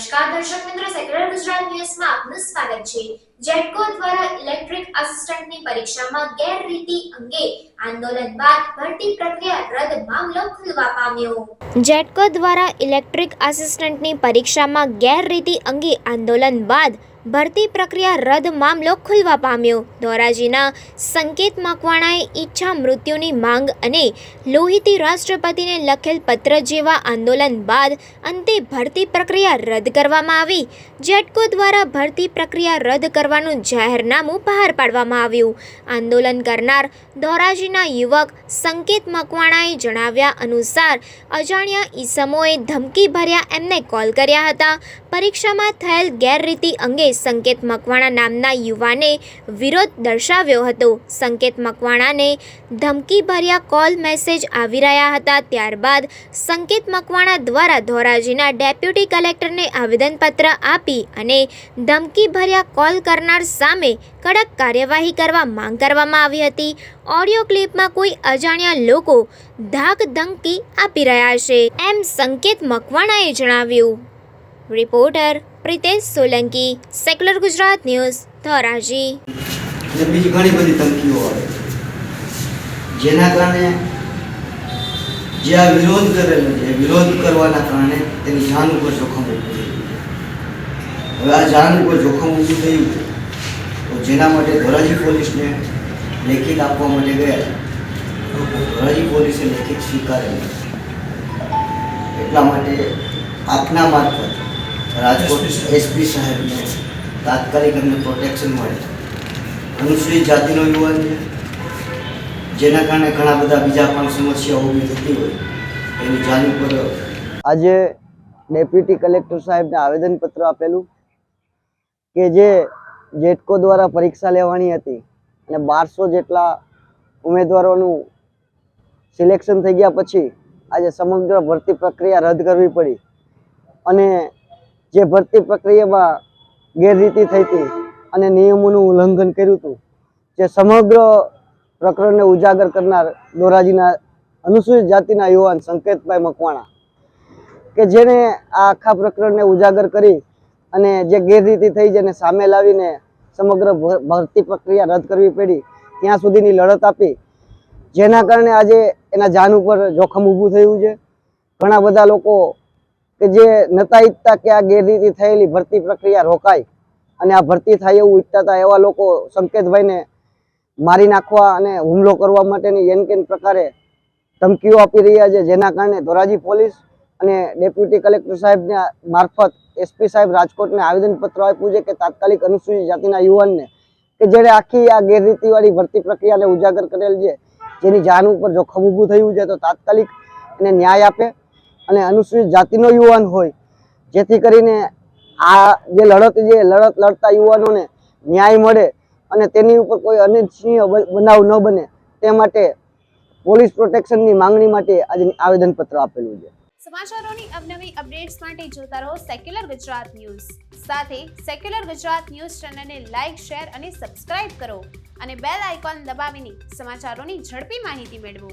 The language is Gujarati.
નમસ્કાર દર્શક મિત્રો સેક્યુલર ગુજરાત ન્યૂઝમાં આપનું સ્વાગત છે. જેટકો દ્વારા ઇલેક્ટ્રિક આસિસ્ટન્ટની પરીક્ષામાં ગેરરીતિ અંગે આંદોલન બાદ ભરતી પ્રક્રિયા રદ મામલો ખુલવા પામ્યો. જેટકો દ્વારા ઇલેક્ટ્રિક આસિસ્ટન્ટની પરીક્ષામાં ગેરરીતિ અંગે આંદોલન બાદ ભરતી પ્રક્રિયા રદ મામલો ખુલવા પામ્યો. ધોરાજીના સંકેત મકવાણાએ ઈચ્છા મૃત્યુની માંગ અને લોહિતી રાષ્ટ્રપતિને લખેલ પત્ર જેવા આંદોલન બાદ અંતે ભરતી પ્રક્રિયા રદ કરવામાં આવી. જેટકો દ્વારા ભરતી પ્રક્રિયા રદ કરવાનું જાહેરનામું બહાર પાડવામાં આવ્યું. આંદોલન કરનાર ધોરાજીના યુવક સંકેત મકવાણાએ જણાવ્યા અનુસાર અજાણ્યા ઈસમોએ ધમકી ભર્યા એમને કોલ કર્યા હતા. પરીક્ષામાં થયેલ ગેરરીતિ અંગે સંકેત મકવાણા નામના યુવાને વિરોધ દર્શાવ્યો હતો. સંકેત મકવાણાને ધમકીભર્યા કોલ મેસેજ આવી રહ્યા હતા. ત્યારબાદ સંકેત મકવાણા દ્વારા ધોરાજીના ડેપ્યુટી કલેક્ટરને આવેદનપત્ર આપી અને ધમકીભર્યા કોલ કરનાર સામે કડક કાર્યવાહી કરવા માંગ કરવામાં આવી હતી. ઓડિયો ક્લિપમાં કોઈ અજાણ્યા લોકો ધાક ધમકી આપી રહ્યા છે, એમ સંકેત મકવાણાએ જણાવ્યું. Reporter Pritesh Solanki secular Gujarat news Dhoraji અને બીજી ઘણી બધી ધમકીઓ આવે જેના કારણે જે આ વિરોધ કરેલો છે, એ વિરોધ કરવાના કારણે તેની જાન ઉપર જોખમ ઊભું થયું હવે આ જાન ઉપર જોખમ ઊભું થયું તો જેના માટે ધોરાજી પોલીસને લેખિત આપવા માટે ગયા તો ધોરાજી પોલીસે લેખિત સ્વીકારેલું એટલા માટે આપના મારફત રાજકોટ એસપી સાહેબને તાત્કાલિક અમને પ્રોટેક્શન મળે. અનુસૂચિત જાતિનો યુવાન છે, જેના કારણે ઘણા બધા બીજા પણ સમસ્યાઓ ઊભી થતી હોય. એની જાણ ઉપર આજે ડેપ્યુટી કલેક્ટર સાહેબને આવેદનપત્ર આપેલું કે જે જેટકો દ્વારા પરીક્ષા લેવાની હતી અને બારસો જેટલા ઉમેદવારોનું સિલેક્શન થઈ ગયા પછી આજે સમગ્ર ભરતી પ્રક્રિયા રદ કરવી પડી. અને જે ભરતી પ્રક્રિયામાં ગેરરીતિ થઈ હતી અને નિયમોનું ઉલ્લંઘન કર્યું હતું, જે સમગ્ર પ્રકરણને ઉજાગર કરનાર ધોરાજીના અનુસૂચિત જાતિના યુવાન સંકેતભાઈ મકવાણા, કે જેણે આ આખા પ્રકરણને ઉજાગર કરી અને જે ગેરરીતિ થઈ જેને સામે લાવીને સમગ્ર ભરતી પ્રક્રિયા રદ કરવી પડી, ત્યાં સુધીની લડત આપી, જેના કારણે આજે એના જાન ઉપર જોખમ ઊભું થયું છે. ઘણા બધા લોકો કે જે નતા ઈચ્છતા કે આ ગેરરીતિ થયેલી ભરતી પ્રક્રિયા રોકાય અને આ ભરતી થાય એવું ઈચ્છતા હતા એવા લોકો સંકેતભાઈને મારી નાખવા અને હુમલો કરવા માટેની એન કેન પ્રકારે ધમકીઓ આપી રહ્યા છે, જેના કારણે ધોરાજી પોલીસ અને ડેપ્યુટી કલેક્ટર સાહેબને મારફત એસપી સાહેબ રાજકોટને આવેદનપત્ર આપ્યું છે કે તાત્કાલિક અનુસૂચિત જાતિના યુવાનને કે જેણે આખી આ ગેરરીતિવાળી ભરતી પ્રક્રિયાને ઉજાગર કરેલ છે, જેની જાન ઉપર જોખમ ઊભું થયું છે, તો તાત્કાલિક એને ન્યાય આપે અને અનુસૂચિત જાતિનો યુવાન હોય. જેથી કરીને આ જે લડત જે લડત લડતા યુવાનોને ન્યાય મળે અને તેની ઉપર કોઈ અનિચ્છનીય બનાવ ન બને, તે માટે પોલીસ પ્રોટેક્શનની માંગણી માટે આજે આવેદનપત્ર આપેલું છે. સમાચારોની અવનવી અપડેટ્સ માટે જોતા રહો સેક્યુલર ગુજરાત ન્યૂઝ સાથે સેક્યુલર ગુજરાત ન્યૂઝ ચેનલને લાઇક શેર અને સબસ્ક્રાઇબ કરો અને બેલ આઇકોન દબાવીને સમાચારોની ઝડપી માહિતી મેળવો.